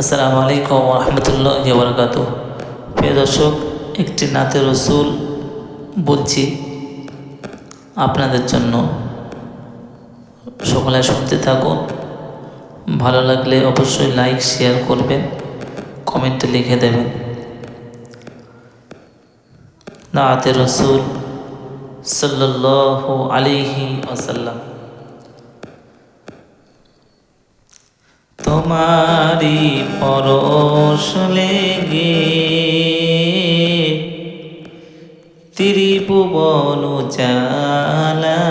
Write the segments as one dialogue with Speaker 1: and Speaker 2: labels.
Speaker 1: আসসালামু আলাইকুম রহমতুল্লাহ বরকাত প্রিয় দর্শক, একটি নাতে রসুল বলছি আপনাদের জন্য। সকলে শুনতে থাকুন। ভালো লাগলে অবশ্যই লাইক, শেয়ার করবেন, কমেন্টে লিখে দেবেন। নাতে রসুল সাল্লাল্লাহু আলাইহি আসাল্লাম তোমারি পরশ লেগে। ত্রিভুবন চালা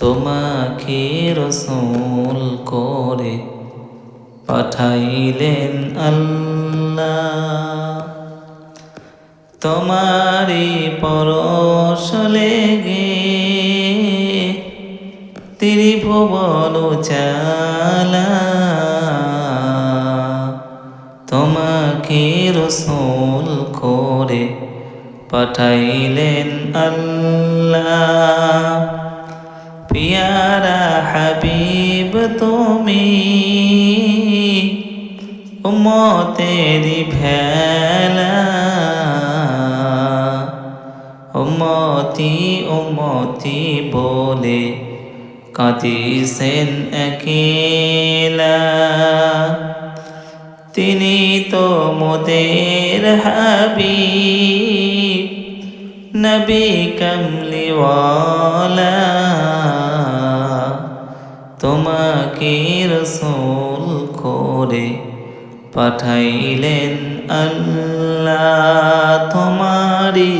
Speaker 1: তোমাকে রসুল করে পাঠাইলেন আল্লাহ। তোমারি পরশ লেগে ত্রিভুবন চালা তোমাকে রসুল করে পাঠাইলেন আল্লাহ। পিয়ারা হাবিব, তুমি উমতেরি ভেলা। উমতি উমতি বলে একেলা। তিনি তো মোদের হাবি নবী কমলিওয়ালা। তোমাকে রসুল করে পাঠাইলেন আল্লাহ। তোমারি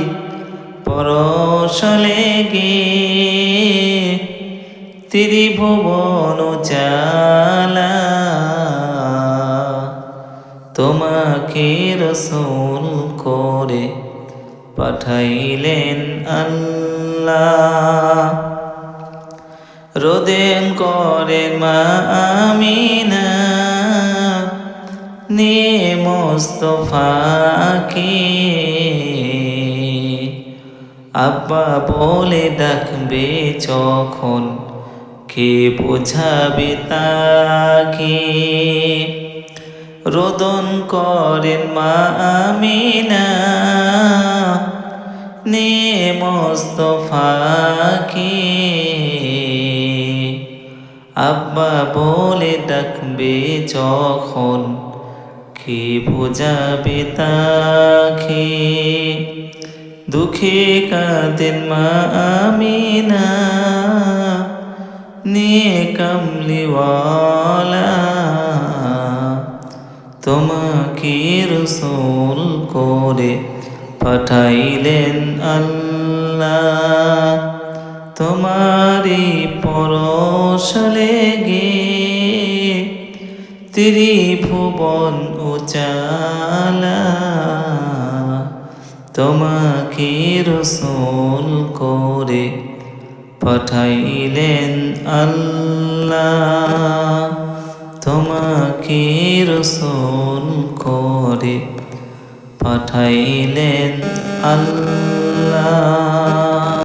Speaker 1: পরশ লেগে ত্রিভুবন চালা তোমাকে রসুল করে পাঠাইলেন আল্লাহ। রোদেন করেন মা আমিনা নিয়ে মোস্তফাকে আব্বা বলে ডাকবে যখন কে বোঝাবে তাকে। রোদন করেন মা আমিনা নে মোস্তফাকে আব্বা বলে ডাকবে যখন কে বোঝাবে তাকে। দুঃখে কাঁদেন মা আমিনা কামলিওয়ালা তোমাকে রসুল করে পাঠাইলেন আল্লাহ। তোমারি পরশ লেগে ত্রিভুবন উচালা তোমাকে রসুল করে পাঠাইলেন আল্লাহ। তোমাকে রসুল করে পাঠাইলেন আল্লাহ।